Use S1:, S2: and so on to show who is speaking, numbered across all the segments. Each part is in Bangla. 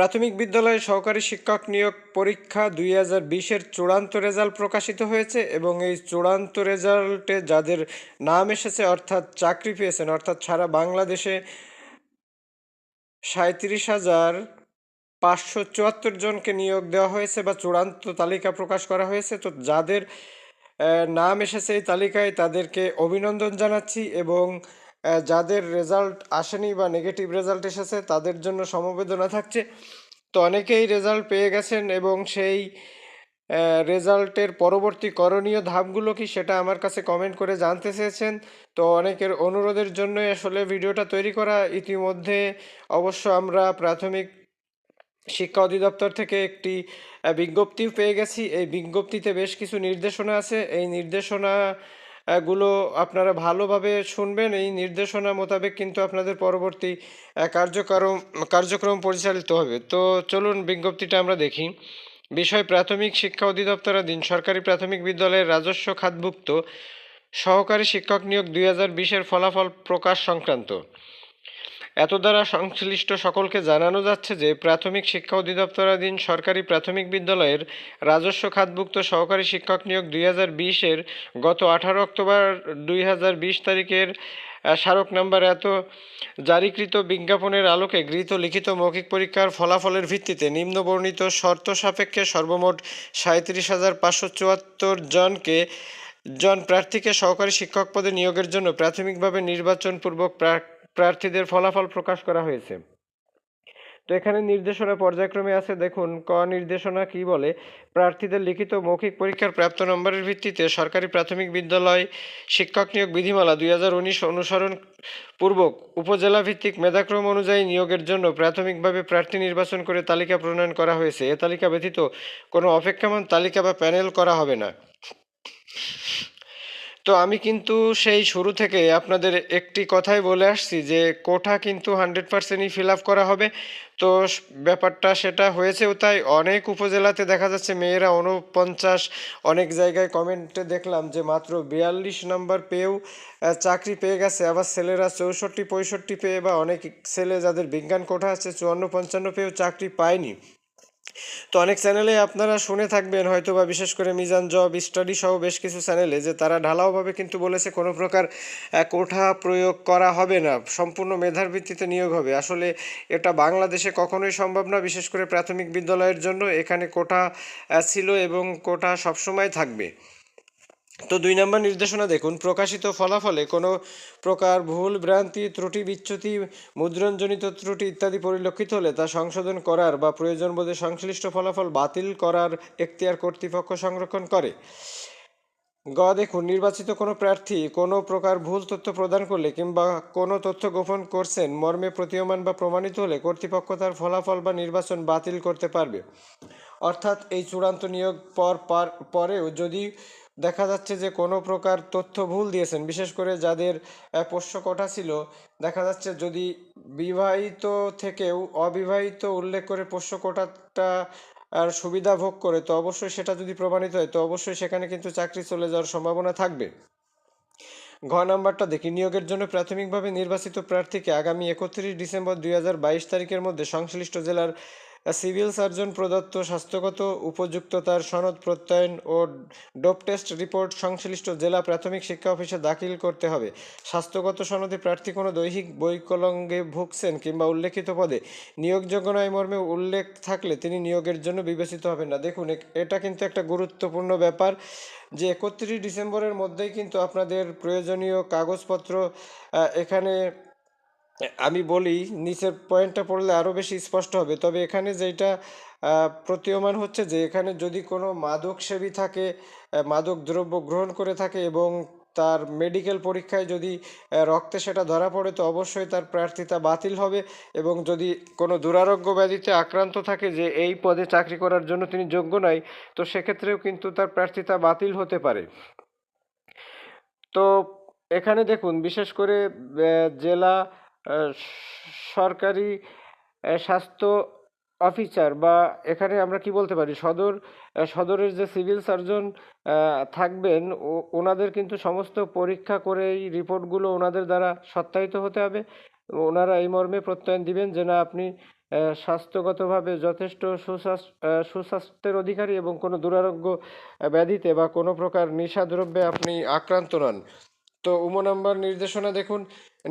S1: প্রাথমিক বিদ্যালয়ে সহকারী শিক্ষক নিয়োগ পরীক্ষা দুই হাজার বিশের চূড়ান্ত রেজাল্ট প্রকাশিত হয়েছে এবং এই চূড়ান্ত রেজাল্টে যাদের নাম এসেছে, অর্থাৎ চাকরি পেয়েছেন, অর্থাৎ সারা বাংলাদেশে সাঁত্রিশ হাজার পাঁচশো চুয়াত্তর জনকে নিয়োগ দেওয়া হয়েছে বা চূড়ান্ত তালিকা প্রকাশ করা হয়েছে। তো যাদের নাম এসেছে এই তালিকায় তাদেরকে অভিনন্দন জানাচ্ছি এবং যাদের রেজাল্ট আসেনি বা নেগেটিভ রেজাল্ট এসেছে, তাদের জন্য সমবেদনা থাকছে। তো অনেকেই রেজাল্ট পেয়ে গেছেন এবং সেই রেজাল্টের পরবর্তী করণীয় ধাপগুলো কি সেটা আমার কাছে কমেন্ট করে জানতে চেয়েছেন। তো অনেকের অনুরোধের জন্যই আসলে ভিডিওটা তৈরি করা। ইতিমধ্যে অবশ্য আমরা প্রাথমিক শিক্ষা অধিদপ্তর থেকে একটি বিজ্ঞপ্তি পেয়ে গেছি। এই বিজ্ঞপ্তিতে বেশ কিছু নির্দেশনা আছে। এই নির্দেশনা গুলো আপনারা ভালোভাবে শুনবেন। এই নির্দেশনা মোতাবেক কিন্তু আপনাদের পরবর্তী কার্যক্রম কার্যক্রম পরিচালিত হবে। তো চলুন বিজ্ঞপ্তিটা আমরা দেখি। বিষয় প্রাথমিক শিক্ষা অধিদপ্তরাধীন সরকারি প্রাথমিক বিদ্যালয়ের রাজস্ব খাতভুক্ত সহকারী শিক্ষক নিয়োগ দুই হাজার বিশের ফলাফল প্রকাশ সংক্রান্ত। এত দ্বারা সংশ্লিষ্ট সকলকে জানানো যাচ্ছে যে, প্রাথমিক শিক্ষা অধিদপ্তরাধীন সরকারি প্রাথমিক বিদ্যালয়ের রাজস্ব খাতভুক্ত সহকারী শিক্ষক নিয়োগ দুই হাজার বিশের গত আঠারো অক্টোবর দুই হাজার বিশ তারিখের স্মারক নাম্বার এত জারিকৃত বিজ্ঞাপনের আলোকে গৃহীত লিখিত মৌখিক পরীক্ষার ফলাফলের ভিত্তিতে নিম্নবর্ণিত শর্ত সাপেক্ষে সর্বমোট সাঁত্রিশ হাজার পাঁচশো চুয়াত্তর জনকে, জন প্রার্থীকে সহকারী শিক্ষক পদে নিয়োগের জন্য প্রাথমিকভাবে নির্বাচনপূর্বক প্রা- প্রার্থীদের ফলাফল প্রকাশ করা হয়েছে। তো এখানে নির্দেশনা পর্যায়ক্রমে আছে, দেখুন, ক নির্দেশনা কি বলে? প্রার্থীদের লিখিত মৌখিক পরীক্ষার প্রাপ্ত নম্বরের ভিত্তিতে সরকারি প্রাথমিক বিদ্যালয় শিক্ষক নিয়োগ বিধিমালা দুই হাজার উনিশ অনুসরণ পূর্বক উপজেলা ভিত্তিক মেধাক্রম অনুযায়ী নিয়োগের জন্য প্রাথমিকভাবে প্রার্থী নির্বাচন করে তালিকা প্রণয়ন করা হয়েছে। এ তালিকা ব্যতীত কোনো অপেক্ষমান তালিকা বা প্যানেল করা হবে না। তো আমি কিন্তু সেই শুরু থেকে আপনাদের একটি কথাই বলে আসছি যে কোঠা কিন্তু হান্ড্রেড পার্সেন্টই ফিল আপ করা হবে। তো ব্যাপারটা সেটা হয়েছেও তাই অনেক উপজেলাতে দেখা যাচ্ছে মেয়েরা উনপঞ্চাশ অনেক জায়গায় কমেন্টে দেখলাম যে মাত্র বিয়াল্লিশ নাম্বার পেয়েও চাকরি পেয়ে গেছে। আবার ছেলেরা চৌষট্টি, পঁয়ষট্টি পেয়ে বা অনেক ছেলে যাদের বিজ্ঞান কোঠা আছে, চুয়ান্ন, পঞ্চান্ন পেয়েও চাকরি পায়নি। তো অনেক চ্যানেলে আপনারা শুনে থাকবেন হয়তো বা বিশেষ করে মিজান জব, স্টাডি সহ বেশ কিছু চ্যানেলে, যে তারা ঢালাওভাবে কিন্তু বলেছে কোনো প্রকার কোঠা প্রয়োগ করা হবে না, সম্পূর্ণ মেধার ভিত্তিতে নিয়োগ হবে। আসলে এটা বাংলাদেশে কখনোই সম্ভব না, বিশেষ করে প্রাথমিক বিদ্যালয়ের জন্য, এখানে কোঠা ছিল এবং কোঠা সবসময় থাকবে। তো দুই নম্বর নির্দেশনা দেখুন, প্রকাশিত ফলাফলে কোনো প্রকার ভুল, ভ্রান্তি, ত্রুটি, বিচ্যুতি, মুদ্রণজনিত ত্রুটি ইত্যাদি পরিলক্ষিত হলে তা সংশোধন করার বা প্রয়োজন বোধে সংশ্লিষ্ট ফলাফল বাতিল করার এখতিয়ার কর্তৃপক্ষ সংরক্ষণ করে। গ, দেখুন, নির্বাচিত কোনো প্রার্থী কোনো প্রকার ভুল তথ্য প্রদান করলে কিংবা কোনো তথ্য গোপন করছেন, মর্মে প্রতীয়মান বা প্রমাণিত হলে কর্তৃপক্ষ তার ফলাফল বা নির্বাচন বাতিল করতে পারবে। অর্থাৎ এই চূড়ান্ত নিয়োগ পর, পার- পরেও যদি দেখা যাচ্ছে যে কোনো প্রকার তথ্য ভুল দিয়েছেন, বিশেষ করে যাদের পোষ্য কোটা ছিল। দেখা যাচ্ছে যদি বিবাহিত থেকেও অবিবাহিত উল্লেখ করে পোষ্য কোটাটা আর সুবিধা ভোগ করে, তো অবশ্যই সেটা যদি প্রমাণিত হয়, তো অবশ্যই সেখানে কিন্তু চাকরি চলে যাওয়ার সম্ভাবনা থাকবে। ঘ নাম্বারটা দেখি, নিয়োগের জন্য প্রাথমিকভাবে নির্বাচিত প্রার্থীকে আগামী একত্রিশ ডিসেম্বর দুই হাজার বাইশ তারিখের মধ্যে সংশ্লিষ্ট জেলার সিভিল সার্জন প্রদত্ত স্বাস্থ্যগত উপযুক্ততার সনদ প্রত্যয়ন ও ডোপ টেস্ট রিপোর্ট সংশ্লিষ্ট জেলা প্রাথমিক শিক্ষা অফিসে দাখিল করতে হবে। স্বাস্থ্যগত সনদে প্রার্থী কোনো দৈহিক বৈকলঙ্গে ভুগছেন কিংবা উল্লেখিত পদে নিয়োগযোগ্য নয় মর্মে উল্লেখ থাকলে তিনি নিয়োগের জন্য বিবেচিত হবেন না। দেখুন এটা কিন্তু একটা গুরুত্বপূর্ণ ব্যাপার যে একত্রিশ ডিসেম্বরের মধ্যেই কিন্তু আপনাদের প্রয়োজনীয় কাগজপত্র এখানে আমি বলি নিচের পয়েন্টটা পড়লে আরও বেশি স্পষ্ট হবে। তবে এখানে যেটা প্রতীয়মান হচ্ছে যে এখানে যদি কোনো মাদক সেবী থাকে মাদক দ্রব্য গ্রহণ করে থাকে এবং তার মেডিকেল পরীক্ষায় যদি রক্তে সেটা ধরা পড়ে, তো অবশ্যই তার প্রার্থিতা বাতিল হবে এবং যদি কোনো দুরারোগ্য ব্যাধিতে আক্রান্ত থাকে যে এই পদে চাকরি করার জন্য তিনি যোগ্য নয় তো সেক্ষেত্রেও কিন্তু তার প্রার্থিতা বাতিল হতে পারে। তো এখানে দেখুন, বিশেষ করে জেলা সরকারি স্বাস্থ্য অফিসার বা এখানে আমরা কি বলতে পারি? সদর সদরের যে সিভিল সার্জন থাকবেন ওনাদের কিন্তু সমস্ত পরীক্ষা করে এই রিপোর্টগুলো ওনাদের দ্বারা সত্যায়িত হতে হবে। ওনারা এই মর্মে প্রত্যয়ন দিবেন যে না, আপনি স্বাস্থ্যগতভাবে যথেষ্ট সুস্বাস্থ্য সুস্বাস্থ্যের অধিকারী এবং কোনো দুরারোগ্য ব্যাধিতে বা কোনো প্রকার নেশাদ্রব্যে আপনি আক্রান্ত নন। তো উমো নাম্বার নির্দেশনা দেখুন।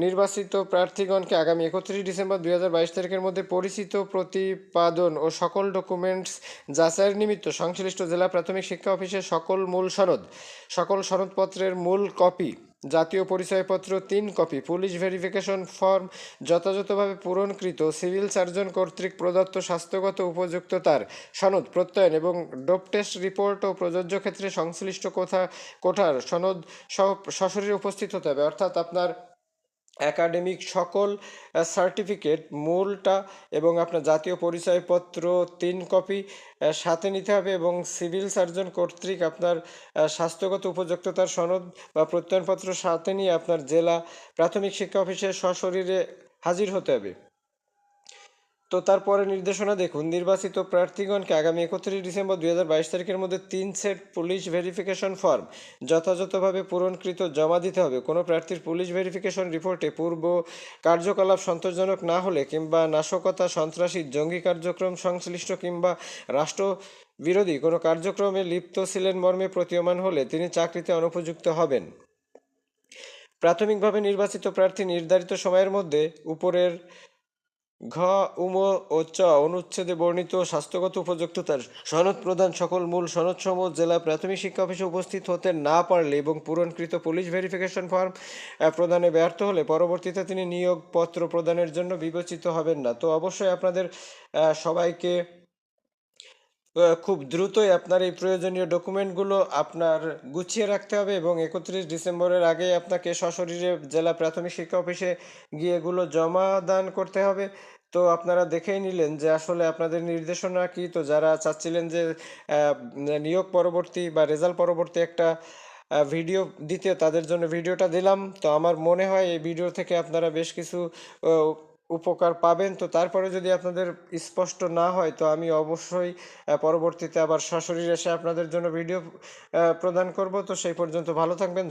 S1: নির্বাচিত প্রার্থীগণকে আগামী একত্রিশ ডিসেম্বর দুই হাজার বাইশ তারিখের মধ্যে পরিচিত প্রতিপাদন ও সকল ডকুমেন্টস যাচাইয়ের নিমিত্ত সংশ্লিষ্ট জেলা প্রাথমিক শিক্ষা অফিসের সকল মূল সনদ, সকল সনদপত্রের মূল কপি জাতীয় পরিচয়পত্র তিন কপি, পুলিশ ভেরিফিকেশন ফর্ম যথাযথভাবে পূরণকৃত, সিভিল সার্জন কর্তৃক প্রদত্ত স্বাস্থ্যগত উপযুক্ততার সনদ প্রত্যয়ন এবং ডোপ টেস্ট রিপোর্ট ও প্রযোজ্য ক্ষেত্রে সংশ্লিষ্ট কোথা, কোঠার সনদ সহ সশরীরে উপস্থিত হতে হবে। অর্থাৎ আপনার একাডেমিক সকল সার্টিফিকেট মূলটা এবং আপনার জাতীয় পরিচয়পত্র তিন কপি সাথে নিতে হবে এবং সিভিল সার্জন কর্তৃক আপনার স্বাস্থ্যগত উপযুক্ততার সনদ বা প্রত্যয়নপত্র সাথে নিয়ে আপনার জেলা প্রাথমিক শিক্ষা অফিসে সশরীরে হাজির হতে হবে। তো তারপরে নির্দেশনা দেখুন, নির্বাচিত প্রার্থীগণকে আগামী একত্রিশ ডিসেম্বর দুই হাজার বাইশ তারিখের মধ্যে তিন সেট পুলিশ ভেরিফিকেশন ফর্ম যথাযথভাবে পূরণকৃত জমা দিতে হবে। কোনো প্রার্থীর পুলিশ ভেরিফিকেশন রিপোর্টে পূর্ব কার্যকলাপ সন্তোষজনক না হলে কিংবা নাশকতা, সন্ত্রাসী, জঙ্গি কার্যক্রম সংশ্লিষ্ট কিংবা রাষ্ট্র বিরোধী কোনো কার্যক্রমে লিপ্ত ছিলেন মর্মে প্রতীয়মান হলে তিনি চাকরিতে অনুপযুক্ত হবেন। প্রাথমিকভাবে নির্বাচিত প্রার্থী নির্ধারিত সময়ের মধ্যে উপরের ঘ, উম, ও চ অনুচ্ছেদে বর্ণিত স্বাস্থ্যগত উপযুক্ততার সনদ প্রদান সকল মূল সনদসমূহ জেলা প্রাথমিক শিক্ষা অফিসে উপস্থিত হতে না পারলে এবং পূরণকৃত পুলিশ ভেরিফিকেশন ফর্ম প্রদানে ব্যর্থ হলে পরবর্তীতে তিনি নিয়োগপত্র প্রদানের জন্য বিবেচিত হবেন না। তো অবশ্যই আপনাদের সবাইকে খুব দ্রুতই আপনার এই প্রয়োজনীয় ডকুমেন্টগুলো আপনার গুছিয়ে রাখতে হবে এবং একত্রিশ ডিসেম্বরের আগে আপনাকে সশরীরে জেলা প্রাথমিক শিক্ষা অফিসে গিয়ে এগুলো জমা দান করতে হবে। তো আপনারা দেখেই নিলেন যে আসলে আপনাদের নির্দেশনা কি? তো যারা চাচ্ছিলেন যে নিয়োগ পরবর্তী বা রেজাল্ট পরবর্তী একটা ভিডিও দিতে, তাদের জন্য ভিডিওটা দিলাম। তো আমার মনে হয় এই ভিডিও থেকে আপনারা বেশ কিছু উপকার পাবেন। তো তারপরে যদি আপনাদের স্পষ্ট না হয়, তো আমি অবশ্যই পরবর্তীতে আবার সরাসরি এসে আপনাদের জন্য ভিডিও প্রদান করব। তো সেই পর্যন্ত ভালো থাকবেন।